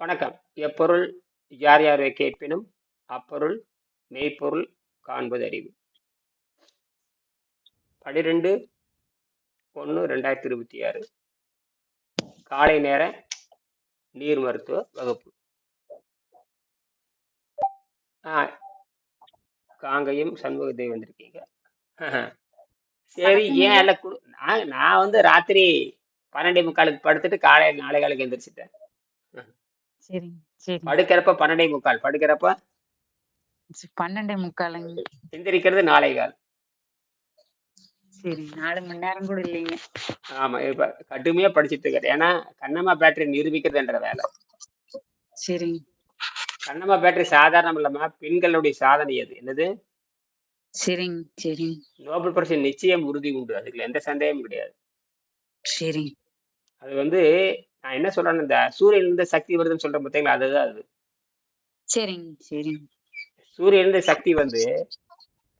வணக்கம். எப்பொருள் யார் யாரை கேட்பினும் அப்பொருள் மெய்ப்பொருள் காண்பது அறிவு. பனிரெண்டு ஒன்று ரெண்டாயிரத்தி இருபத்தி ஆறு. காலை நேர நீர் மருத்துவ வகுப்பு. ஆ காங்கையும் சண்முகத்தை வந்திருக்கீங்க. சரி ஏன் குடு நான் நான் வந்து ராத்திரி பன்னெண்டே முக்காலுக்கு படுத்துட்டு காலை நாளை காலுக்கு எந்திரிச்சிட்டேன். சரிங்க சரிங்க. படுக்கிறப்ப பன்னெண்டே முக்கால். படுக்கிறப்ப சரி, பன்னெண்டே முக்காலுங்க. எந்திரிக்கிறது நாளை கால். சரி நாலு மணி நேரம் கூட இல்லைங்க. ஆமா இப்ப கடுமையா படிச்சிட்டு இருக்காரு. ஏன்னா கண்ணம்மா பேட்டரி நிரூபிக்கிறதுன்ற வேலை. சரிங்க. கண்ணம்மா பேட்டரி சாதாரணம் இல்லம்மா பெண்களுடைய சாதனை அது. என்னது? சரிங்க சரிங்க. நோபல் பரிசு நிச்சயம் உறுதி உண்டு. அதுக்குள்ள எந்த சந்தேகமும் கிடையாது. சரிங்க. அது வந்து நான் என்ன சொல்றேன்னு இந்த சூரியன்ல இருந்து சக்தி வருதுன்னு சொல்றேன் பார்த்தீங்களா? அதுதான் அது. சரிங்க. சரிங்க சூரியன்ல இருந்து சக்தி வந்து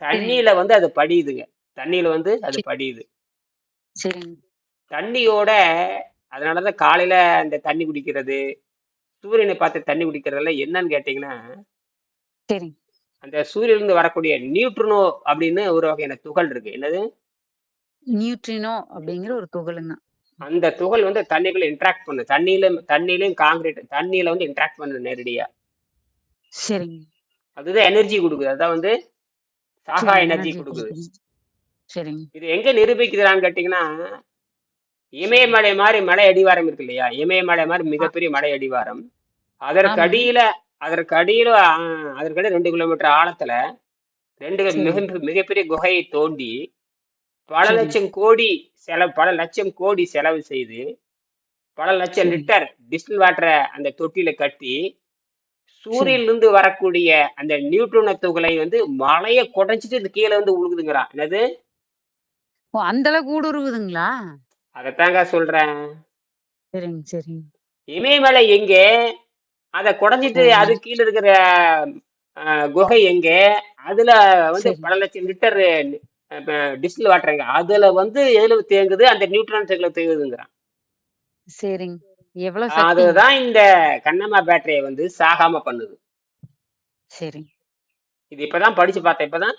தண்ணியில வந்து அது படியுதுங்க. தண்ணியில வந்து அது படியுது. சரிங்க. தண்ணியோட அதனாலதான் காலையில அந்த தண்ணி குடிக்கிறது சூரியனை பார்த்து தண்ணி குடிக்கிறதெல்லாம் என்னன்னு கேட்டீங்கன்னா அந்த சூரியனிலிருந்து வரக்கூடிய நியூட்ரினோ அப்படின்னு ஒரு வகையான துகள் இருக்கு. என்னது? நியூட்ரினோ அப்படிங்கிற ஒரு துகளுங்க. அந்த துகள் வந்து தண்ணிக்குள்ள இன்ட்ராக்ட் பண்ணுது தண்ணியில தண்ணியிலையும் காங்கிரீட் தண்ணியில வந்து இன்ட்ராக்ட் பண்ணுது நேரடியா. சரிங்க. அதுதான் எனர்ஜி கொடுக்குது. அதான் வந்து சாகா சரி எனர்ஜி கொடுக்குது. சரிங்க. இது எங்க நிரூபிக்குதுன்னு கேட்டீங்கன்னா இமயமலை மாதிரி மலை அடிவாரம் இருக்கு இல்லையா? இமயமலை மாதிரி மிகப்பெரிய மலை அடிவாரம். அதற்கு அடியில அதற்கு அடியில அதற்கு ரெண்டு கிலோமீட்டர் ஆழத்துல ரெண்டு மிக மிகப்பெரிய குகையை தோண்டி பல லட்சம் கோடி செலவு பல லட்சம் கோடி செலவு செய்து பல லட்சம் லிட்டர் டிஸ்டில் வாட்டரை அந்த தொட்டியில கட்டி சூரியனிலிருந்து வரக்கூடிய அந்த நியூட்ரோன துகளை வந்து மலையை குடைச்சிட்டு இது கீழே வந்து உழுகுதுங்கிறான் என்னது? அந்த அளவுக்கு ஊடுருவுதுங்களா அதைத்தாங்க சொல்றேன். சரிங்க சரிங்க இமயமலை எங்கே? அதை குடைஞ்சிட்டு அது கீழே இருக்கிற குகை எங்கே? அதுல வந்து பல லட்சம் லிட்டர் டிஸ்டில் வாட்டர் அதுல வந்து எதுல தேங்குது அந்த நியூட்ரான் சைக்கிள் தேங்குதுங்கிறான் சரிங்க. எவ்வளவு அதுதான் இந்த கண்ணம்மா பேட்டரியை வந்து சாகாம பண்ணுது. சரிங்க இது இப்பதான் படிச்சு பார்த்தேன் இப்பதான்.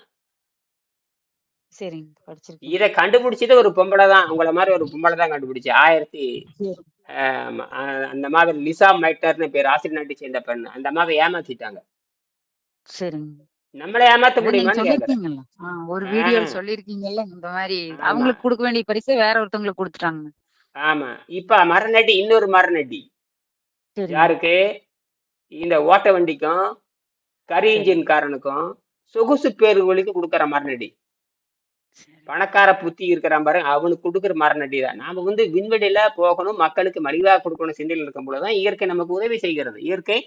சரிங்க படிச்சிருக்கீங்க இதை கண்டுபிடிச்சது ஒரு பொம்பளை தான். உங்களை மாதிரி ஒரு பொம்பளை தான் கண்டுபிடிச்சு. ஆயிரத்தி சரி. அந்த மாதிரி லிசா மைட்டர்னு பேர் ஆசிரியர் நாட்டை சேர்ந்த பெண். அந்த மாதிரி ஏமாத்திட்டாங்க. சரிங்க. நம்மளை ஏமாத்த கேக்குறேன். சொல்லிருக்கீங்கல்ல. ஒரு வீடியோல ஆஹ் சொல்லிருக்கீங்கல்ல இந்த மாதிரி. அவங்களுக்கு கொடுக்க வேண்டிய பரிசை வேற ஒருத்தவங்களுக்கு கொடுத்துட்டாங்க ஆமா. இப்ப மரநட்டி இன்னொரு சரிங்க. யாருக்கு? இந்த ஓட்ட வண்டிக்கும் கரி இன்ஜின் காரனுக்கும் சொகுசு பேருவழிக்கு கொடுக்குற மரநடி பணக்கார புத்தி இருக்கிறான் பாரு அவனுக்கு கொடுக்குற மரநடி தான். நாம வந்து விண்வெளியில போகணும் மக்களுக்கு மலிவா கொடுக்கணும் சிந்தையில் இருக்கும் பொழுதுதான் இயற்கை நமக்கு உதவி செய்கிறது. இயற்கை?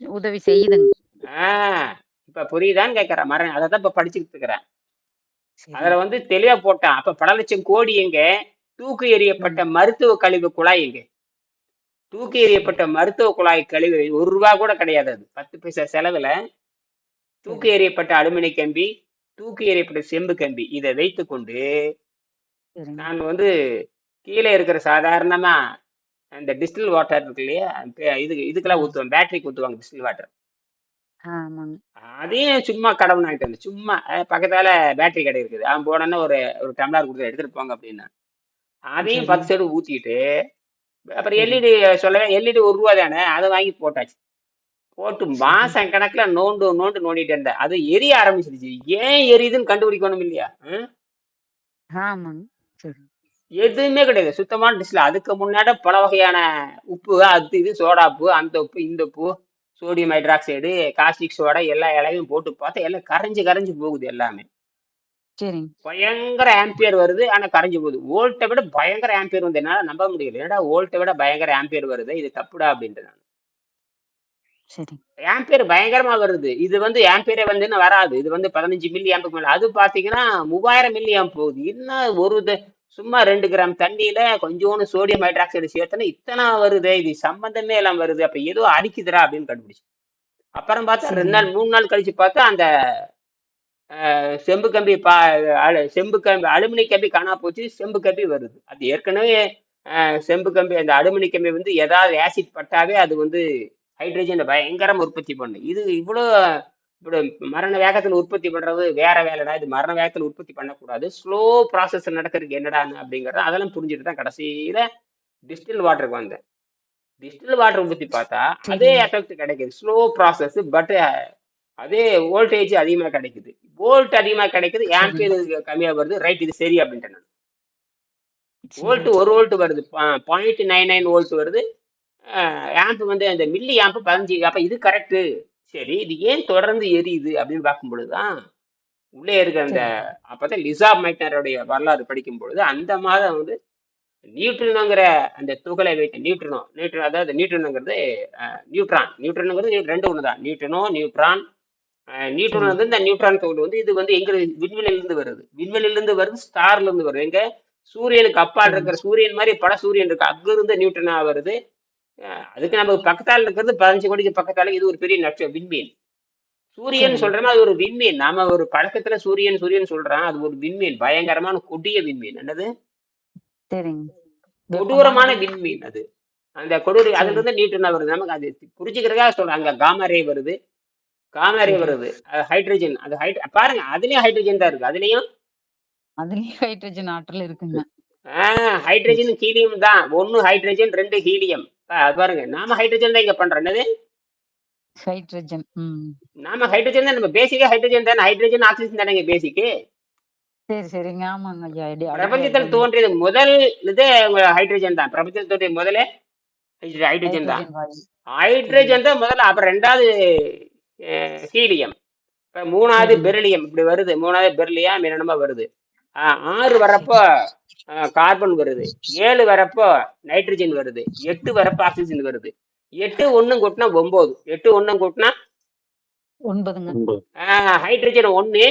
உதவி செய்யுதுங்க. ஆஹ் இப்ப புரியுதான்னு கேட்கறேன் மரம் அதை தான் இப்ப படிச்சுக்கிட்டு இருக்கிறேன். அதுல வந்து தெளிவா போட்டான் அப்ப பல லட்சம் கோடி எங்க? தூக்கு எறியப்பட்ட மருத்துவ கழிவு குழாய் எங்க? தூக்கி எறியப்பட்ட மருத்துவ குழாய் கழிவு ஒரு ரூபா கூட கிடையாது அது. பத்து பைசா செலவுல. தூக்கி எறியப்பட்ட அலுமினிய கம்பி தூக்கி எறியப்பட்ட செம்பு கம்பி. இதை வைத்துக்கொண்டு சரிங்க. நான் வந்து கீழே இருக்கிற சாதாரணமா அந்த டிஸ்டில் வாட்டர் இருக்கு இல்லையா? இது இதுக்கெல்லாம் ஆ ஊற்றுவாங்க பேட்டரிக்கு ஊற்றுவாங்க டிஸ்டில் வாட்டர். ஆமாங்க. அதையும் சும்மா கடவுள் வாங்கிட்டு சும்மா பக்கத்தால பேட்டரி கடை இருக்குது. அவன் போனோன்னா ஒரு ஒரு டம்ளர் கொடுத்து எடுத்துட்டு போங்க அப்படின்னா. அதையும் சரிங்க. பத்து சைடு ஊத்திட்டு அப்புறம் எல்இடி சொல்லவே எல்இடி ஒரு ரூபா தானே அதை வாங்கி போட்டாச்சு. போட்டு சரி. மாசம் கணக்குல நோண்டு நோண்டு நோண்டிட்டு இருந்தேன் அது எரிய ஆரம்பிச்சிருச்சு. ஏன் எரியுதுன்னு கண்டுபிடிக்கணும் இல்லையா? ம்? ஆமாங்க. சரி. எதுவுமே கிடையாது. சுத்தமான டிஷ்ல அதுக்கு முன்னாடி பல வகையான உப்பு அது இது சோடாப்பு அந்த உப்பு இந்த உப்பு. சோடியம் ஹைட்ராக்சைடு காஸ்டிக் சோடா எல்லா இலையும் போட்டு பார்த்தா எல்லாம் கரைஞ்சு கரைஞ்சு போகுது எல்லாமே. பயங்கர ஆம்பியர் வருது. ஆனா கரைஞ்சு போகுது. வோல்ட்டை விட பயங்கர ஆம்பியர் வந்து என்னால நம்ப முடியல. என்னடா வோல்ட்டை விட பயங்கர ஆம்பியர் வருது? இது தப்புடா அப்படின்ட்டு நான். ஆம்பியர் பயங்கரமா வருது. இது வந்து ஆம்பியரே வந்து வராது. இது வந்து பதினஞ்சு மில்லி ஆம்புக்கு மேல. அது பாத்தீங்கன்னா மூவாயிரம் மில்லி ஆம்ப் போகுது. என்ன ஒரு சும்மா ரெண்டு கிராம் தண்ணியில கொஞ்சோண்டு சோடியம் ஹைட்ராக்சைடு சேர்த்தனா இத்தனை வருது இது சம்பந்தமே எல்லாம் வருது. அப்ப ஏதோ அடிக்குதுடா அப்படின்னு கண்டுபிடிச்சு. அப்புறம் பார்த்தா ரெண்டு நாள் மூணு நாள் கழிச்சு பார்த்தா அந்த செம்பு கம்பி பா அழு- செம்பு கம்பி அலுமினி கம்பி காணா போச்சு செம்பு கம்பி வருது. அது ஏற்கனவே செம்பு கம்பி அந்த அலுமினி கம்பி வந்து ஏதாவது ஆசிட் பட்டாவே அது வந்து ஹைட்ரஜனை பயங்கரமாக உற்பத்தி பண்ணும். இது இவ்வளோ இப்படி மரண வேகத்தில் உற்பத்தி பண்றது வேற வேலைடா. இது மரண வேகத்தில் உற்பத்தி பண்ணக்கூடாது. ஸ்லோ ப்ராசஸ் நடக்கிறதுக்கு என்னடான்னு அப்படிங்கறது அதெல்லாம் புரிஞ்சுட்டு தான் கடைசியில டிஸ்டில் வாட்டருக்கு வந்தேன். டிஸ்டில் வாட்டர் ஊற்றி பார்த்தா அதே எஃபெக்ட் கிடைக்குது. ஸ்லோ ப்ராசஸ் பட் அதே வோல்டேஜ் அதிகமாக கிடைக்குது. வோல்ட் அதிகமாக கிடைக்குது. ஆம்பியர் கம்மியாக வருது. ரைட் இது சரி அப்படின்ட்டு நான். வோல்ட் ஒரு வோல்ட் வருது. பாயிண்ட் நைன் நைன் வோல்ட் வருது. ஆம்ப் வந்து அந்த மில்லி ஆம்ப் பதினஞ்சு அப்போ இது கரெக்டு சரி இது ஏன் தொடர்ந்து எரியுது அப்படின்னு பார்க்கும் பொழுது தான் உள்ளே இருக்கிற அந்த அப்பதான் லிசா மைட்னருடைய வரலாறு படிக்கும் பொழுது அந்த மாதம் வந்து நியூட்ரினோங்கிற அந்த துகளை வைத்து நியூட்ரினோ நியூட்ரன் அதாவது நியூட்ரினோங்கிறது நியூட்ரான். நியூட்ரனுங்கிறது நியூ- ரெண்டு ஒன்று தான் நியூட்ரினோ நியூட்ரான் நியூட்ரான் வந்து இந்த நியூட்ரான் துகள் வந்து இது வந்து எங்க விண்வெளியிலிருந்து வருது. விண்வெளியிலிருந்து வருது ஸ்டார்ல இருந்து வருது. எங்க சூரியனுக்கு அப்பால் இருக்கிற சூரியன் மாதிரி பல சூரியன் இருக்கு. அங்க இருந்து நியூட்ரனா வருது. அதுக்கு நமக்கு பக்கத்தால இருக்கிறது பதினஞ்சு கோடிக்கு பக்கத்தால இது ஒரு பெரிய நட்ச விண்மீன். சூரியன் சொல்றோமா அது ஒரு விண்மீன். நாம ஒரு பழக்கத்துல சூரியன் சூரியன் சொல்றோம் அது ஒரு விண்மீன். பயங்கரமான கொடிய விண்மீன். என்னது? கொடூரமான விண்மீன் அது. அந்த கொடூர அதுல இருந்து நியூட்ரனா வருது. நமக்கு அது புரிஞ்சுக்கிறதுக்காக சொல்றேன். அங்க காமரே வருது. காமரே வருது. அது ஹைட்ரஜன். அது ஹைட் பாருங்க அதுலயும் ஹைட்ரஜன் தான் இருக்கு. அதுலயும்? அதுலயும் ஹைட்ரஜன் ஆற்றல் இருக்குங்க. ஹைட்ரஜன் ஹீலியம் தான். ஒன்னு ஹைட்ரஜன் ரெண்டு ஹீலியம். அது பாருங்க. நாம ஹைட்ரஜன் தான் இங்க பண்றோம். என்னது? ஹைட்ரஜன் ம். நாம ஹைட்ரஜன் தான் நம்ம பேசிக்கா ஹைட்ரஜன் தானே. ஹைட்ரஜன் ஆக்சிஜன் தானே பேசிக்கு சரி சரிங்க. ஆமாங்க ஐயா ஐடி பிரபஞ்சத்தில் தோன்றியது முதல் இது ஹைட்ரஜன் தான். பிரபஞ்சத்தில் தோன்றிய முதல்ல ஹைட்ரஜன் தான். ஹைட்ரஜன் வாயு. சரிங்க ஹைட்ரஜன் தான் முதல்ல அப்புறம் ரெண்டாவது ஹீலியம் இப்போ மூணாவது சரிங்க. பெரிலியம் இப்படி வருது. மூணாவது பெர்லியம் என்னென்னமோ வருது. ஆஹ் ஆறு வரப்போ கார்பன் வருது. ஏழு வரப்போ நைட்ரஜன் வருது. எட்டு வரப்போ ஆக்சிஜன் வருது. எட்டு ஒன்றும் கூட்டினா ஒம்பது. எட்டு ஒன்றும் கூட்டினா ஒன்பதுங்க. ஒன்பது. ஹைட்ரஜன் ஒன்று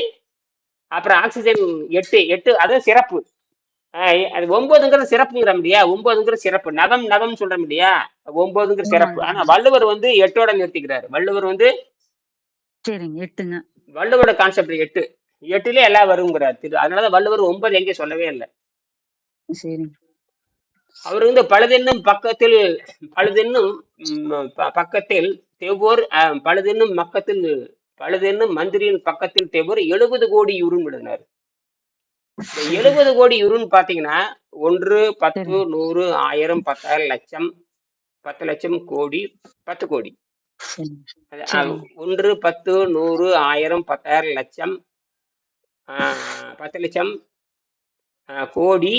அப்புறம் ஆக்சிஜன் எட்டு. எட்டு அது சிறப்பு. அது ஒன்பதுங்கிறது சிறப்புங்கிற இல்லையா ஒன்பதுங்கிற சிறப்பு. நவம் நவம் சொல்றோம் இல்லையா? ஒன்பதுங்கிற சிறப்பு. ஆனா வள்ளுவர் வந்து எட்டோட நிறுத்திக்கிறாரு. வள்ளுவர் வந்து சரிங்க எட்டுங்க. வள்ளுவரோட கான்செப்ட் எட்டு. எட்டுல எல்லாம் வருங்கிறார் திரு அதனால வள்ளுவர் ஒன்பது எங்கே சொல்லவே இல்லை. சரிங்க. அவர் வந்து பழுதென்னும் பக்கத்தில் பழுதென்னும் பக்கத்தில் தெவ்வோர் அஹ், பழுதென்னும் மக்கத்தில் பழுதென்னும் மந்திரியின் பக்கத்தில் தெவ்வோர் எழுபது கோடி யுருன் இந்த எழுபது கோடி யுருன் பாத்தீங்கன்னா ஒன்று பத்து நூறு ஆயிரம் பத்தாயிரம் லட்சம் பத்து லட்சம் கோடி பத்து கோடி. ஒன்று பத்து நூறு ஆயிரம் பத்தாயிரம் லட்சம் பத்து லட்சம் கோடி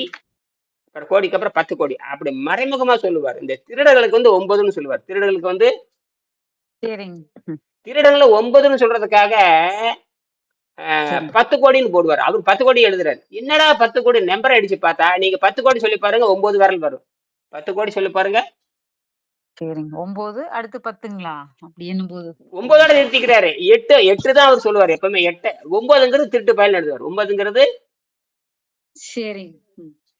கோடிக்கு அப்புறம் பத்து கோடி. அப்படி மறைமுகமா சொல்லுவார். இந்த திருடர்களுக்கு வந்து ஒன்பதுன்னு சொல்லுவார். திருடர்களுக்கு வந்து திருடங்களை ஒன்பதுன்னு சொல்றதுக்காக பத்து கோடின்னு போடுவார். அவர் பத்து கோடி எழுதுறாரு. என்னடா பத்து கோடி? நம்பரை அடிச்சு பார்த்தா நீங்க பத்து கோடி சொல்லி பாருங்க ஒன்பது விரல் வரும். பத்து கோடி சொல்லி பாருங்க. சரிங்க. ஒன்பது அடுத்து பத்துங்களா? அப்படி என்னும்போது ஒன்பதோட நிறுத்திக்கிறாரு. எட்டு எட்டு தான் அவர் சொல்லுவார் எப்பவுமே. எட்டு ஒன்பதுங்கிறது திருட்டு பயன் எழுதுவார் ஒன்பதுங்கிறது சரிங்க.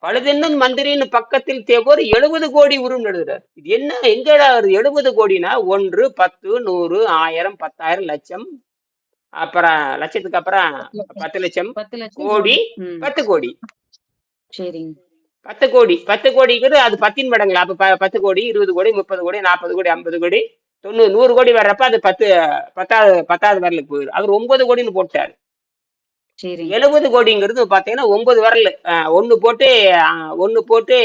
பழுதென்னும் மந்திரின்னு பக்கத்தில் தேவோர் எழுபது கோடி உருவம் எழுதுறாரு. இது என்ன எங்கடா எழுபது கோடினா ஒன்று பத்து நூறு ஆயிரம் பத்தாயிரம் லட்சம். அப்புறம் லட்சத்துக்கு அப்புறம் பத்து லட்சம். கோடி பத்து கோடி. சரிங்க. பத்து கோடி பத்து கோடிங்கிறது அது பத்தின் மடங்குல. அப்ப பத்து கோடி இருபது கோடி முப்பது கோடி நாற்பது கோடி ஐம்பது கோடி தொண்ணூறு நூறு கோடி வர்றப்ப அது பத்து பத்தாவது பத்தாவது வரலுக்கு போயிடும் அவர் ஒன்பது கோடின்னு போட்டார். எழுபது கோடிங்கிறது பார்த்தீங்கன்னா ஒன்பது வரல். ஒன்று போட்டு ஒண்ணு போட்டு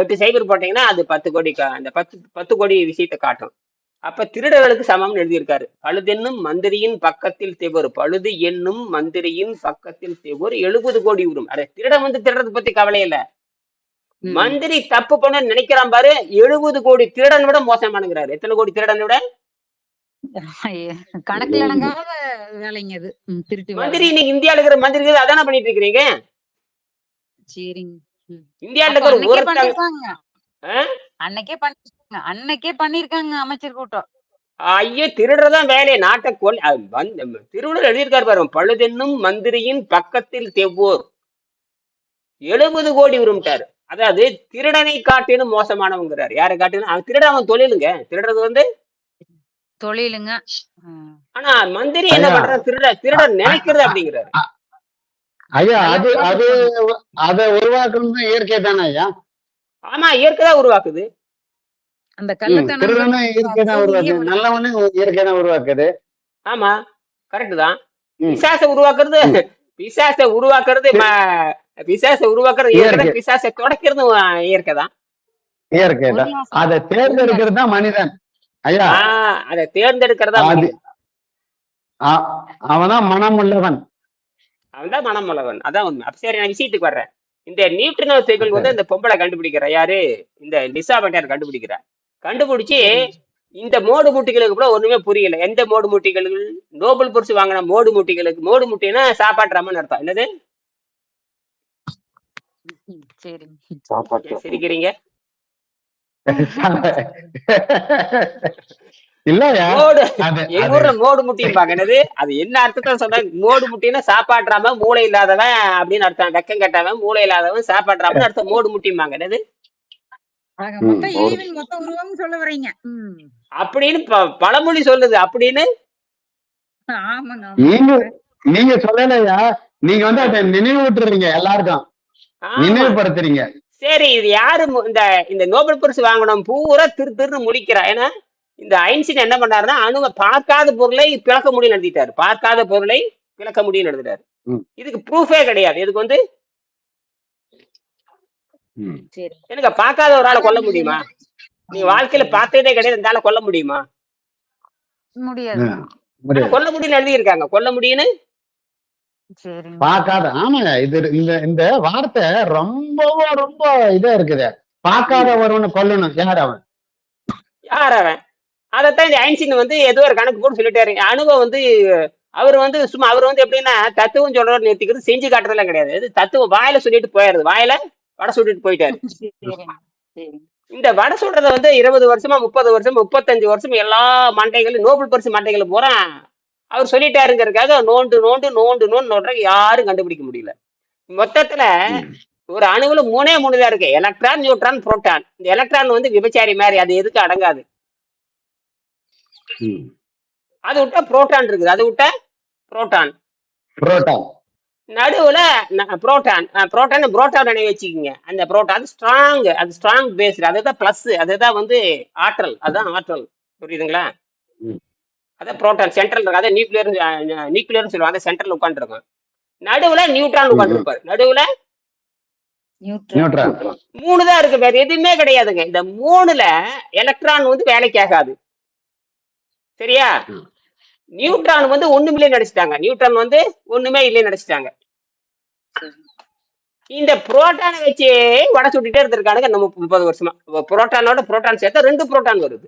எட்டு சைபர் போட்டீங்கன்னா அது பத்து கோடி அந்த பத்து பத்து கோடி விஷயத்தை காட்டும். அப்ப திருடர்களுக்கு சமம்னு எழுதியிருக்காரு. பழுதென்னும் மந்திரியின் பக்கத்தில் தேவர் பழுது என்னும் மந்திரியின் பக்கத்தில் தேவர் எழுபது கோடி வரும் அரே திருடன் வந்து திருடத்தை பத்தி கவலை இல்ல. மந்திரி தப்பு பண்ண நினைக்கிறான் பாரு. எழுபது கோடி திருடன் விட மோசமானுங்கிறாரு. எத்தனை கோடி திருடன் விட? கணக்குல அடங்காத வேலைங்க அது திருட்டு மந்திரி இன்னைக்கு இந்தியாவில் இருக்கிற மந்திரிகள் அதானே பண்ணிட்டு இருக்கிறீங்க சரிங்க அப்ப இருக்கிற ஆ? அன்னைக்கே பண்ணிருக்காங்க அன்னைக்கே பண்ணிருக்காங்க அமைச்சர் கூட்டம். ஐயோ திருடுறதான் வேலையை நாட்டை கொல் திருவள்ளுவர் எழுதியிருக்காரு பாருங்க. பழுதென்னும் மந்திரியின் பக்கத்தில் தெவ்வோர். எழுபது கோடி உருமிட்டாரு அதாவது திருடனை காட்டினும் மோசமானவங்கிறார். யாரை காட்டினும் அவன் திருட அவன் தொழிலுங்க. திருடுறது வந்து தொழிலுங்க. ஆனா மந்திரி என்ன ஐயா. பண்றாரு? திருட திருட நினைக்கிறது அப்படிங்கிறாரு. ஐயா அது அது அதை உருவாக்குறது இயற்கை தானே ஐயா? ஆமா இயற்கை தான் உருவாக்குது. அந்த கள்ளத்தனம் இயற்கை தான் உருவாக்குது. நல்லவனும் இயற்கை தான் உருவாக்குது. ஆமா கரெக்ட் தான். பிசாசை உருவாக்குறது பிசாசை உருவாக்குறது பிசாசை உருவாக்குறது இயற்கை. பிசாசை தொடக்கிறதும் இயற்கை தான் இயற்கை தான் அதை தேர்ந்தெடுக்கிறது தான் மனிதன். ஐயா. அதை தேர்ந்தெடுக்கிறதா அவன்தான் மனம். உள்ளவன் அவன் தான் மனமுள்ளவன். அதான் உண்மை. சரி நான் விஷயத்துக்கு வர்றேன். இந்த நியூட்ரினோ சைக்கிள் வந்து இந்த பொம்பளை கண்டுபிடிக்கிற யாரு? இந்த லிசா பட்டார் கண்டுபிடிக்கிறா. கண்டுபிடிச்சு இந்த மோடு முட்டிகளுக்கு கூட ஒண்ணுமே புரியல. எந்த மோடு முட்டிகள்? நோபல் பரிசு வாங்கின மோடு முட்டிகளுக்கு. மோடு முட்டினா சாப்பாட்டுறாமன்னு அர்த்தம். என்னது? சிரிக்கிறீங்க? இல்லையா? மோடு. அது எங்க அது- ஊர்ல மோடு முட்டிம்பாங்க. என்னது? அது என்ன அர்த்தத்தை சொன்னாங்க மோடு முட்டினா சாப்பாட்டுறாம மூளை இல்லாதவன் அப்படின்னு அர்த்தம். வெக்கம் கட்டவன் மூளை இல்லாதவன் சாப்பாட்டுறாமன்னு அர்த்தம். மோடு முட்டிம்பாங்க. என்னது? சொல்ல. அப்படின்னு ப- பழமொழி சொல்லுது. அப்படின்னு? நீங்க நீங்க சொல்லலையா? நீங்க வந்து அதை நினைவூட்டுறீங்க எல்லாருக்கும். நினைவுபடுத்துறீங்க. சரி இது யாரு இந்த இந்த நோபல் பரிசு வாங்கணும் பூரா திரு திருன்னு முடிக்கிறா. ஏன்னா இந்த ஐன்ஸ்டீன் என்ன பண்ணாருன்னா அணுவை பார்க்காத பொருளை பிளக்க முடியும் எழுதிட்டாரு. பார்க்காத பொருளை பிளக்க முடியும் எழுதிட்டாரு. ம். இதுக்கு ப்ரூஃபே கிடையாது. இதுக்கு வந்து ம். சரி. எனக்கு பார்க்காத ஒரு ஆளை கொல்ல முடியுமா? நீ வாழ்க்கையில பார்த்ததே கிடையாது. இந்த ஆளை கொல்ல முடியுமா? முடியாது. கொல்ல முடியும்னு எழுதியிருக்காங்க. கொல்ல முடியும்னு சரி பார்க்காத ஆமாங்க இது இந்த இந்த வார்த்தை ரொம்ப ரொம்ப இதா இருக்குது. பார்க்காத ஒருவனை கொல்லணும். யார் அவன்? யார் அவன்? அதைத்தான் இந்த ஐன்ஸ்டீன் வந்து ஏதோ ஒரு கணக்கு போட்டு சொல்லிட்டாரு. அணுவை வந்து அவர் வந்து சும்மா அவர் வந்து எப்படின்னா தத்துவம் சொல்றவர் நிறுத்திக்கிறது செஞ்சு காட்டுறதுலாம் கிடையாது. இது தத்துவம் வாயில சொல்லிட்டு போயிடுறது. வாயில வடை சொல்லிட்டு போயிட்டாரு. இந்த வடை சொல்றத வந்து இருபது வருஷமா முப்பது வருஷம் முப்பத்தஞ்சு வருஷம் எல்லா மண்டைகளும் நோபல் பரிசு மண்டைகளும் பூரா அவர் சொல்லிட்டாருங்கிறதுக்காக நோண்டு நோண்டு நோண்டு நோண்டு நோண்டுறதுக்கு யாரும் கண்டுபிடிக்க முடியல. மொத்தத்துல ஒரு அணுவுல மூணே மூணு தான் இருக்கு. எலக்ட்ரான் நியூட்ரான் புரோட்டான் இந்த எலக்ட்ரான் வந்து விபச்சாரி மாதிரி அது எதுக்கு அடங்காது. அது விட்டா புரோட்டான் இருக்குது. அது விட்டா புரோட்டான் புரோட்டான் நடுவுல புரோட்டான் புரோட்டான் புரோட்டான் நினைவு வச்சுக்கோங்க. அந்த புரோட்டான் அது ஸ்ட்ராங் அது ஸ்ட்ராங் பேஸ்டு அதுதான் பிளஸ் அதுதான் வந்து ஆற்றல். அதுதான் ஆற்றல். புரியுதுங்களா? ம். அதான் புரோட்டான் சென்ட்ரல் இருக்கு. அதான் நியூக்ளியர் நியூக்ளியர்னு சொல்லுவாங்க. அந்த சென்ட்ரல் உட்காந்துருக்கும் நடுவுல நியூட்ரான் உட்காந்துருப்பாரு நடுவுல மூணு தான் இருக்கு. வேற எதுவுமே கிடையாதுங்க. இந்த மூணுல எலக்ட்ரான் வந்து வேலைக்கு ஆகாது சரியா. நியூட்ரான் வந்து ஒண்ணுமில்லை நடிச்சிட்டாங்க. நியூட்ரான் வந்து ஒண்ணுமே இல்லைன்னு நடிச்சிட்டாங்க. இந்த புரோட்டானை வச்சு வடை சுட்டுட்டே இருந்திருக்கானுங்க நம்ம முப்பது வருஷமா. புரோட்டானோட புரோட்டான் சேர்த்தா ரெண்டு புரோட்டான் வருது.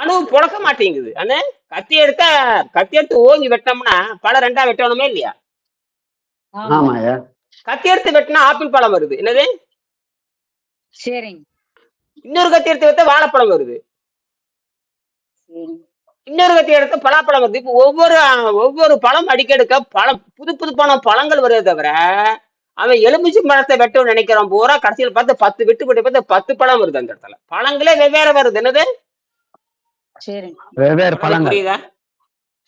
அணு புழக்க மாட்டேங்குது. ஆனா கத்தி எடுத்தா கத்தி எடுத்து ஓங்கி வெட்டோம்னா பழம் ரெண்டா வெட்டணுமே இல்லையா? கத்தி எடுத்து வெட்டினா ஆப்பிள் பழம் வருது. என்னது? சரிங்க. இன்னொரு கத்தி எடுத்து வைத்தா வாழைப்பழம் வருது. இன்னொரு கத்தி எடுத்து பலாப்பழம் வருது. இப்போ ஒவ்வொரு ஒவ்வொரு பழம் அடிக்கெடுக்க பழம் புது புது பழம் பழங்கள் வருதே தவிர அவன் எலுமிச்சை பழத்தை வெட்டணும்னு நினைக்கிறான் பூரா கடைசியில் பார்த்து பத்து விட்டு போட்டு பார்த்து பத்து பழம் வருது அந்த இடத்துல. பழங்களே வெவ்வேறு வருது. என்னது? வெவ்வேறு பழங்கள். புரியுதா?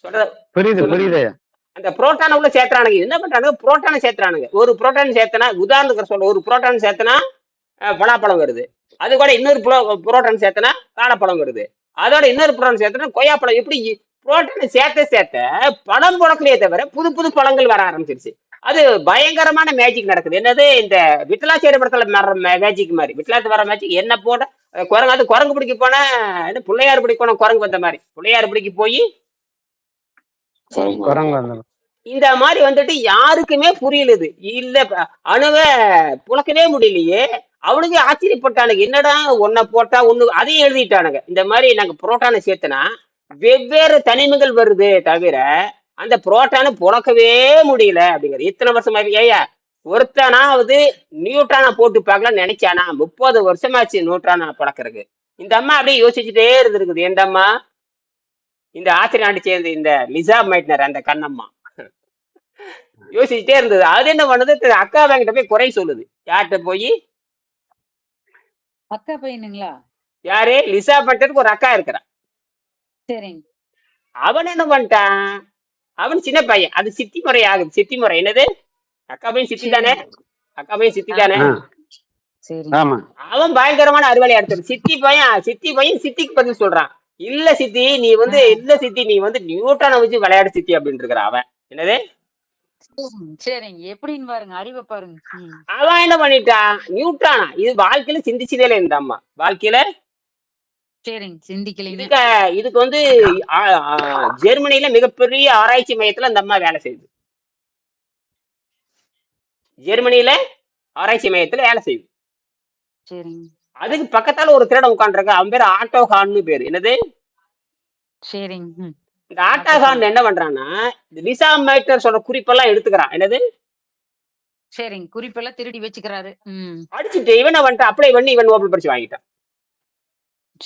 சொல்ற புரியுது சொல்லுங்க. புரியுது. அந்த புரோட்டானை உள்ள சேர்த்துறானுங்க. என்ன பண்றானுங்க? புரோட்டானை சேர்த்துறானுங்க. ஒரு புரோட்டான் சேர்த்தனா உதாரணத்துக்கு சொல்ல ஒரு புரோட்டான் சேர்த்தனா பலாப்பழம் வருது. அது கூட இன்னொரு புரோ- புரோட்டான் சேர்த்தனா வாழைப்பழம் வருது. அதோட இன்னொரு புரோட்டான் சேர்த்தனா கொய்யாப்பழம். இப்படி புரோட்டானை சேர்த்த சேர்த்த பழம் புழக்கலையே தவிர புது புது பழங்கள் வர ஆரம்பிச்சிருச்சு. அது பயங்கரமான மேஜிக் நடக்குது. என்னது? இந்த விட்டலாச்சேரி படத்துல வர மேஜிக் மாதிரி. விட்டலாத்து வர மேஜிக் என்ன போட குரங்கு அது குரங்கு பிடிக்க போனா என்ன பிள்ளையார் பிடிக்க போன குரங்கு வந்த மாதிரி. பிள்ளையார் பிடிக்க போய் குரங்கு. இந்த மாதிரி வந்துட்டு யாருக்குமே புரியலுது இல்ல அணுவை புழக்கவே முடியலையே. அவனுக்கு ஆச்சரியப்பட்டானுங்க. என்னடா ஒன்ன போட்டா ஒண்ணு அதையும் எழுதிட்டானுங்க. இந்த மாதிரி நாங்க புரோட்டானை சேர்த்தனா வெவ்வேறு தனிமங்கள் வருது தவிர அந்த புரோட்டானை புழக்கவே முடியல அப்படிங்கிறது. இத்தனை வருஷமா ஏயா ஒருத்தனாவது நியூட்ரானை போட்டு பார்க்கலாம் நினைச்சானா முப்பது வருஷமாச்சு நியூட்ரானை பழக்கிறதுக்கு இந்த அம்மா அப்படியே யோசிச்சுட்டே இருந்திருக்குது. எந்த அம்மா இந்த ஆத்திரை நாட்டு சேர்ந்து இந்த லிசா மைட்னர் அந்த கண்ணம்மா. யோசிச்சுட்டே இருந்தது. அது என்ன பண்ணுது? அக்கா வாங்கிட்ட போய் குறை சொல்லுது. யார்கிட்ட போய்? அக்கா பையனுங்களா? யாரு? லிசா மைட்டருக்கு ஒரு அக்கா இருக்கிறா சரிங்க. அவன் என்ன பண்ணிட்டான்? அவன் சின்ன பையன். அது சித்தி முறை ஆகுது சித்தி முறை என்னது? அக்கா பையன் சித்தி தானே? அக்கா பையன் சித்தி தானே? ஆ. சரி. ஆமா. அவன் பயங்கரமான அறிவாளி அடுத்தது சித்தி பையன் சித்தி பையன் சித்திக்கு பதில் சொல்றான். இல்ல சித்தி நீ வந்து இல்ல சித்தி நீ வந்து நியூட்டனை வச்சு விளையாடு சித்தி அப்படின்னு இருக்கிற அவன். என்னது? சரிங்க, எப்படின்னு பாருங்க. அறிவை பாருங்க. அவன் என்ன பண்ணிட்டான்? நியூட்டானா இது வாழ்க்கையில சிந்திச்சதே இல்லை இந்த அம்மா வாழ்க்கையில சரிங்க சிந்திக்கலைங்க. இதுக்கு இதுக்கு வந்து ஆ, ஆ, ஜெர்மனில மிகப்பெரிய ஆராய்ச்சி மையத்துல அந்த அம்மா வேலை செய்யுது. ஜெர்மனில ஆராய்ச்சி மையத்துல வேலை செய்யுது. சரிங்க. அதுக்கு பக்கத்தால ஒரு திருடன் உட்காந்துருக்க அவன் பேர் ஆட்டோ ஹான்னு பேரு. என்னது? சரிங்க ம், இந்த ஆட்டோ ஹான் என்ன பண்றான்னா இந்த லிசா மேட்டர் சொல்ற குறிப்பெல்லாம் எடுத்துக்கிறான். என்னது? சரிங்க குறிப்பெல்லாம் திருடி வச்சுக்கிறாரு. ம். அடிச்சுட்டு இவனை வந்துட்டு அப்ளை பண்ணி இவன் நோபல் பரிசு வாங்கிட்டான்.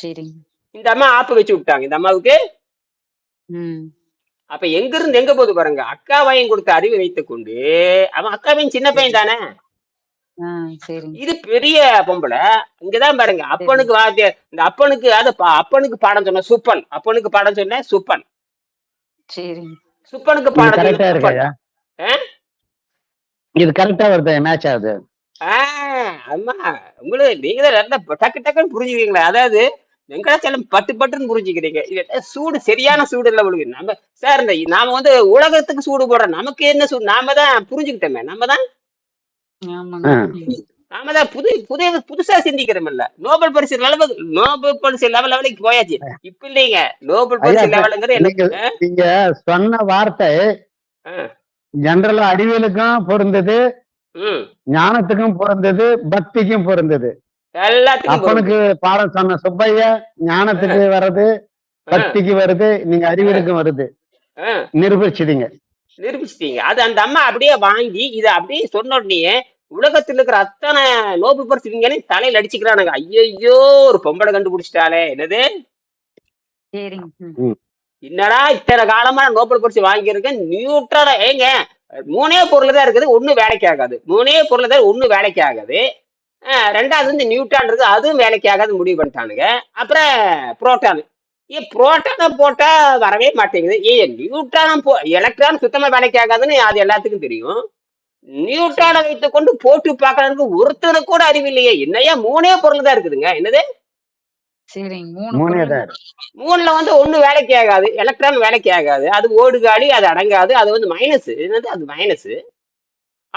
சரிங்க இந்த அம்மா ஆப்பு வச்சு விட்டாங்க. இந்த அம்மாவுக்கு? அப்ப எங்க இருந்து எங்க போகுது பாருங்க. அக்கா பையன் கொடுத்த அறிவை வைத்துக் கொண்டு அவன் அக்கா பையன் சின்ன பையன் தானே? இது பெரிய பொம்பளை. இங்கதான் பாருங்க. அப்பனுக்கு வாத்தியார் இந்த அப்பனுக்கு அது பா- அப்பனுக்கு பாடம் சொன்ன சுப்பன். அப்பனுக்கு பாடம் சொன்ன சுப்பன். சுப்பனுக்கு பாடம் சொன்ன? இது கரெக்டா வருது? மேட்ச் ஆகுது? ஆ, அம்மா உங்களுக்கு நீங்க டக்கு டக்குன்னு புரிஞ்சுக்கிறீங்களா. அதாவது வெங்கடாச்சலம் பட்டு பட்டுன்னு புரிஞ்சுக்கிறீங்க. சூடு? சரியான சூடு இல்லை உங்களுக்கு நம்ம சார் இந்த நாம வந்து உலகத்துக்கு சூடு போடுறோம் நமக்கு என்ன சூடு நாம தான் புரிஞ்சுக்கிட்டோமே நம்ம தான்? நாம தான் புது புதிய புதுசா சிந்திக்கிறோம் இல்ல. நோபல் பரிசு லெவலுக்கு நோபல் பரிசு லெவல் லெவலுக்கு போயாச்சு. இப்ப இல்லைங்க. நோபல் பரிசு லெவலுங்கிறது நீங்க எனக்கு நீங்க சொன்ன வார்த்தை ஜெனரலா அறிவியலுக்கும் பொருந்தது ஞானத்துக்கும் பொருந்தது பக்திக்கும் பொருந்தது. எல்லாத்துக்கும் அப்பனுக்கு பாடம் சொன்ன சுப்பையா ஞானத்துக்கு வருது பக்திக்கு வருது நீங்க அறிவியலுக்கும் வருது. நிரூபிச்சிட்டீங்க. நிரூபிச்சிட்டீங்க. அது அந்த அம்மா அப்படியே வாங்கி இதை அப்படியே சொன்ன உடனே உலகத்துல இருக்கிற அத்தனை நோபல் பரிசு விஞ்ஞானி தலையில அடிச்சுக்கிறானுங்க. ஐயோ ஒரு பொம்பளை கண்டுபிடிச்சிட்டாலே என்னது? என்னடா இத்தனை காலமா நான் நோபல் பரிசு வாங்கியிருக்கேன்? நியூட்ரலா ஏங்க மூணே பொருள் தான் இருக்குது ஒண்ணு வேலைக்கு ஆகாது. மூணே பொருள் தான் ஒண்ணு வேலைக்கு ஆகாது. ரெண்டாவது வந்து நியூட்ரான் இருக்கு. அதுவும் வேலைக்கு ஆகாது முடிவு பண்ணிட்டானுங்க. அப்புறம் புரோட்டான். ஏ புரோட்டானை போட்டா வரவே மாட்டேங்குது. ஏ நியூட்ரான் போ எலக்ட்ரான் சுத்தமா வேலைக்கு ஆகாதுன்னு அது எல்லாத்துக்கும் தெரியும். நியூட்ரானை வைத்துக் கொண்டு போட்டு பார்க்கறதுக்கு ஒருத்தனுக்கு கூட அறிவில்லையே என்னையா மூணே பொருள் தான் இருக்குதுங்க. என்னது? சரிங்க மூணு மூணே பொருள். தான் மூணுல வந்து ஒண்ணு வேலைக்கு ஆகாது எலக்ட்ரான் வேலைக்கு ஆகாது அது ஓடுகாலி அது அடங்காது. அது வந்து மைனஸ் என்னது? அது மைனஸ்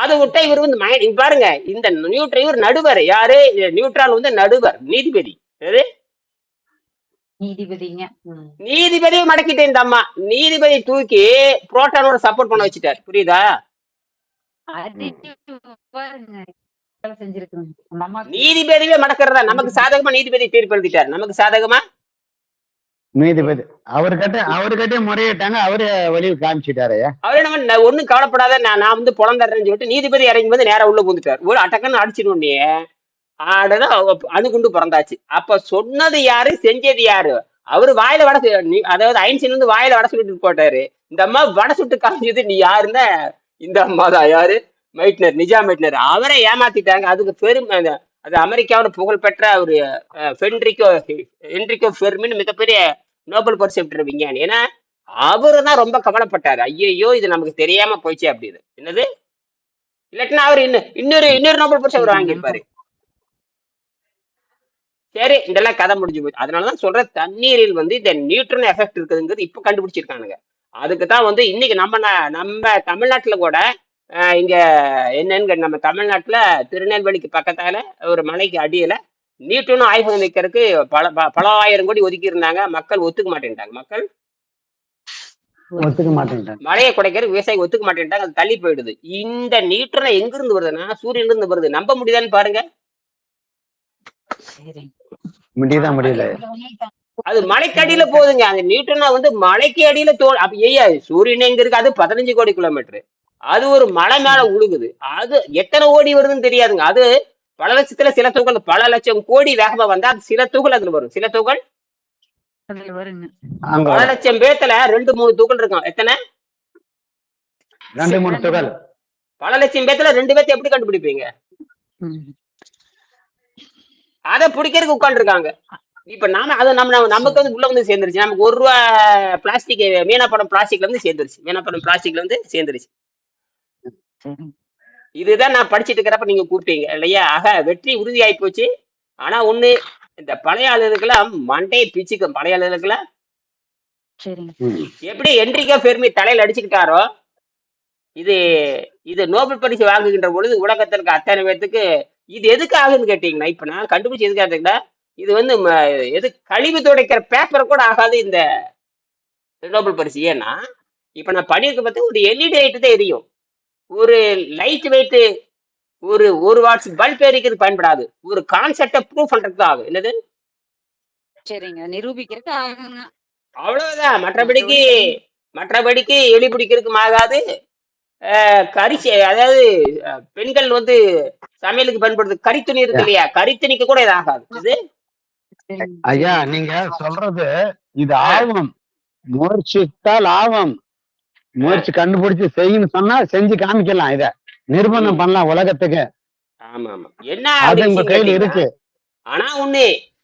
அதை விட்டா இவர் வந்து பாருங்க இந்த நியூட்ரன் இவர் நடுவர். யாரு? நியூட்ரான் வந்து நடுவர் நீதிபதி? நீதிபதிங்க. நீதிபதியை மடக்கிட்டு இந்த அம்மா. நீதிபதி தூக்கி புரோட்டானோட சப்போர்ட் பண்ண வச்சுட்டார். புரியுதா? நீதிபதியே மடக்கிறதா? நமக்கு சாதகமா நீதிபதி தீர்ப்பு எழுதிட்டார் நமக்கு சாதகமா? நீதிபதி. அவர்கிட்ட அவர்கிட்ட முறையிட்டாங்க அவரு வழியில் காமிச்சிட்டாரு அவரு என்ன ஒண்ணும் கவலைப்படாத நான் நான் வந்து புலந்தர்றேன்னு சொல்லிட்டு நீதிபதி இறங்கி வந்து நேரா உள்ள பூந்துட்டார் ஒரு அட்டக்கன்னு அடிச்சிருந்தே ஆடுதான் அணுகுண்டு பிறந்தாச்சு. அப்ப சொன்னது யாரு செஞ்சது யாரு? அவரு வாயில வட அதாவது ஐன்சின் வந்து வாயில வட சுட்டு போட்டாரு இந்த அம்மா வட சுட்டு காமிச்சது நீ யாருன்னா இந்த அம்மா தான் யாரு? மைட்னர் நிஜா மைட்னர். அவரை ஏமாத்திட்டாங்க. அதுக்கு பெரும் அது அமெரிக்காவோட புகழ்பெற்ற ஒரு அஹ், ஃபென்ரிகோ ஹென்ரிகோ ஃபெர்மின் மிகப்பெரிய நோபல் பரிசு பெற்ற விஞ்ஞானி. ஏன்னா அவரு தான் ரொம்ப கவலைப்பட்டாரு. ஐயையோ இது நமக்கு தெரியாம போயிடுச்சு அப்படின்னு என்னது? இல்லாட்டினா அவர் இன்னும் இன்னொரு இன்னொரு நோபல் பரிசு அவர் வாங்கியிருப்பாரு. சரி இதெல்லாம் கதை முடிஞ்சு போச்சு. அதனாலதான் சொல்றேன் தண்ணீரில் வந்து இந்த நியூட்ரன் எஃபெக்ட் இருக்குதுங்கிறது இப்ப கண்டுபிடிச்சிருக்கானுங்க. அதுக்கு தான் வந்து இன்னைக்கு நம்ம நம்ம தமிழ்நாட்டுல கூட இங்க என்னன்னு நம்ம தமிழ்நாட்டுல திருநெல்வேலிக்கு பக்கத்தால ஒரு மலைக்கு அடியில நியூட்ரனும் ஆய்வகம் வைக்கிறதுக்கு பல ப- பல ஆயிரம் கோடி ஒதுக்கி இருந்தாங்க மக்கள் ஒத்துக்க மாட்டேன்ட்டாங்க. மக்கள் ஒத்துக்க மாட்டேன்ட்டாங்க. மழையை குறைக்கிறது விவசாயி ஒத்துக்க மாட்டேன்ட்டாங்க. அது தள்ளி போயிடுது. இந்த நியூட்ரனை எங்க இருந்து வருதுன்னா சூரியன்ல இருந்து வருது. நம்ப முடியுதான்னு பாருங்க. முடியுதா முடியல? அது மலைக்கடியில போகுதுங்க. அந்த நியூட்டனா வந்து மலைக்கு அடியில தோ அப்ப ஏய்யா சூரியன் எங்க இருக்கு. அது பதினஞ்சு கோடி கிலோமீட்டர் அது ஒரு மலை மேல உழுகுது. அது எத்தனை ஓடி வருதுன்னு தெரியாதுங்க. அது பல லட்சத்துல சில துகள் பல லட்சம் கோடி வேகமா வந்தா அது சில துகள் அதுல வரும். சில துகள்? பல. லட்சம் பேத்துல ரெண்டு மூணு துகள் இருக்கும். எத்தனை? ரெண்டு மூணு துகள். பல லட்சம் பேத்துல ரெண்டு பேர்த்த எப்படி கண்டுபிடிப்பீங்க? அதை பிடிக்கிறதுக்கு உட்காந்துருக்காங்க இப்ப நாம அது நம்ம நமக்கு வந்து உள்ள வந்து சேர்ந்துருச்சு. நமக்கு ஒரு ரூபா பிளாஸ்டிக் மீனாப்படம் பிளாஸ்டிக்ல இருந்து சேர்ந்துருச்சு. மீனாப்படம் பிளாஸ்டிக்ல இருந்து சேர்ந்துருச்சு. இதுதான் நான் படிச்சிட்டு இருக்கிறப்ப நீங்க கூப்பிட்டீங்க இல்லையா? ஆக வெற்றி உறுதியாகி போச்சு. ஆனா ஒண்ணு இந்த பழைய ஆளுகளுக்கெல்லாம் மண்டை பிச்சுக்கும். பழைய ஆளுகளுக்கெல்லாம். எப்படி என்ரிகோ ஃபெர்மி தலையில அடிச்சுக்கிட்டாரோ இது இது நோபல் பரிசு வாங்குகின்ற பொழுது உலகத்தில் இருக்க அத்தனை பேர்த்துக்கு இது எதுக்கு ஆகுதுன்னு கேட்டீங்கன்னா இப்ப நான் கண்டுபிடிச்சு எதுக்கு ஆகுதுன்னா இது வந்து எது கழிவு துடைக்கிற பேப்பர் கூட ஆகாது இந்த நோபல் பரிசு. ஏன்னா இப்ப நான் பண்ணியிருக்க பார்த்து ஒரு எல்இடி லைட் தான் எரியும். ஒரு லைட் வெயிட் ஒரு ஒரு வாட்ஸ் பல்ப் எரிக்கிறது பயன்படாது. ஒரு கான்செப்டை ப்ரூவ் பண்றதுக்கு தான் ஆகும் என்னது? சரிங்க. நிரூபிக்கிறதுக்கு ஆகுங்க அவ்வளவுதான். மற்றபடிக்கு மற்றபடிக்கு எலி பிடிக்கிறதுக்கும் ஆகாது அஹ், கறி செ- அதாவது பெண்கள் வந்து சமையலுக்கு பயன்படுத்து கறித்துணி இருக்கு இல்லையா? கறித்துணிக்கு கூட இது ஆகாது. இது. ஐயா நீங்க சொல்றது இது ஆகும். முயற்சித்தால் ஆகும். முயற்சி கண்டுபிடிச்சு செய்யணும் சொன்னா செஞ்சு காமிக்கலாம் இத. நிர்பந்தம் பண்ணலாம் உலகத்துக்கு. ஆமா ஆமா என்ன அது உங்க கையில இருக்கு. ஆனா ஒண்ணு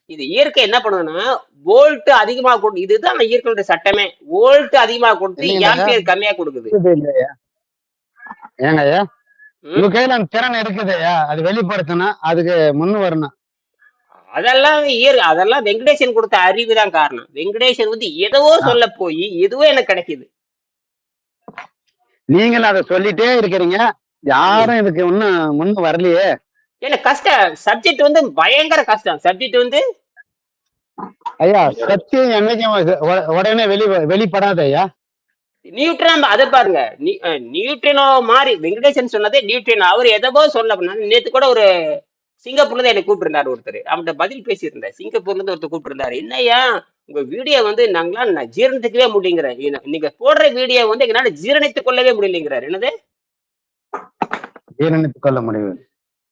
இது இயற்கை என்ன பண்ணுதுன்னா வோல்ட் அதிகமா கொடு இதுதான் இயற்கையோட சட்டமே. வோல்ட் அதிகமா கொடுத்து. ஆம்பியர் கம்மியா கொடுக்குது. ஏங்க ஐயா. உங்க கையில அந்த திறன் இருக்குது அது வெளிப்படுத்தணும் அதுக்கு முன்னு வரணும். அதெல்லாம் இயற் அதெல்லாம் வெங்கடேசன் கொடுத்த அறிவு தான் காரணம். வெங்கடேசன் வந்து எதவோ சொல்ல போய் எதுவோ எனக்கு கிடைக்குது. நீங்களும் அதை சொல்லிட்டே இருக்கிறீங்க. யாரும் இதுக்கு இன்னும் முன்னு வரலையே. இல்ல கஷ்டம்? சப்ஜெக்ட் வந்து பயங்கர கஷ்டம். சப்ஜெக்ட் வந்து ஐயா சத்தியம் என்னைக்கும் உடனே வெளி வெளிப்படாத ஐயா. நியூட்ரன் அதை பாருங்க. நியூட்ரினோ மாதிரி வெங்கடேசன் சொன்னதே நியூட்ரினோ அவர் எதவோ சொல்ல நேத்து கூட ஒரு சிங்கப்பூர்ல இருந்து என்னை கூப்பிட்டிருந்தாரு ஒருத்தர். அவன்கிட்ட பதில் பேசியிருந்தேன். சிங்கப்பூர்ல இருந்து ஒருத்தர் கூப்பிட்டிருந்தாரு. என்னய்யா உங்க வீடியோ வந்து நாங்களாம் நான் ஜீரணித்துக்கவே முடியுங்கிற நீங்க போடுற வீடியோ வந்து எங்களால ஜீரணித்துக் கொள்ளவே முடியலைங்கிறார். என்னது? ஜீரணித்துக் கொள்ள முடியும்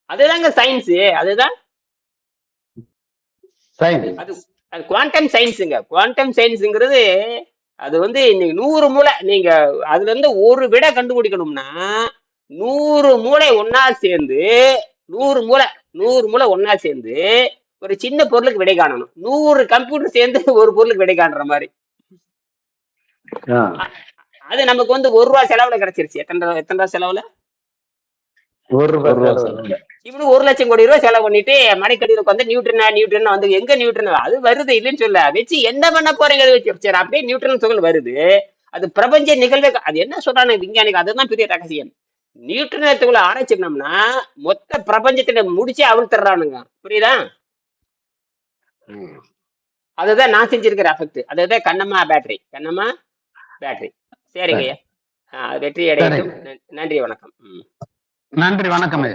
அதுதாங்க சயின்ஸ் அதுதான்? அது அது குவாண்டம் சயின்ஸுங்க குவாண்டம் சயின்ஸுங்கிறது அது வந்து இன்னைக்கு நூறு மூளை. நீங்க அதுல இருந்து ஒரு விடை கண்டுபிடிக்கணும்னா நூறு மூளை ஒண்ணா சேர்ந்து நூறு மூளை நூறு மூளை ஒண்ணா சேர்ந்து ஒரு சின்ன பொருளுக்கு விடை காணணும். நூறு கம்ப்யூட்டர் சேர்ந்து ஒரு பொருளுக்கு விடை காணுற மாதிரி. அது நமக்கு வந்து ஒரு ரூபா செலவுல கிடைச்சிருச்சு. எத்தனை எத்தனை ரூபா செலவுல? ஒரு ரூபாய் ஒரு லட்சம் கோடி ரூபாய் செலவு பண்ணிட்டு மடைக்கடியில் வந்து நியூட்ரனா நியூட்ரன் வந்து எங்க நியூட்ரன்? அது வருது இல்லைன்னு சொல்ல. வச்சு என்ன பண்ண போறீங்க அதை வச்சு? சரி அப்படியே நியூட்ரன் துகள் வருது. அது பிரபஞ்ச நிகழ்வே அது என்ன சொல்றானு விஞ்ஞானிக்கு அதுதான் பெரிய ரகசியம். நியூட்ரன் துகளை ஆராய்ச்சினோம்னா மொத்த பிரபஞ்சத்துல முடிச்சே அவிழ்த்துறானுங்க புரியுதா. அதுதான் நான் செஞ்சிருக்கிற அஃபெக்ட் அதுதான் கண்ணம்மா பேட்டரி கண்ணம்மா பேட்டரி சரிங்க ஐயா. வெற்றி அடையட்டும். நன்றி வணக்கம். நன்றி வணக்கம்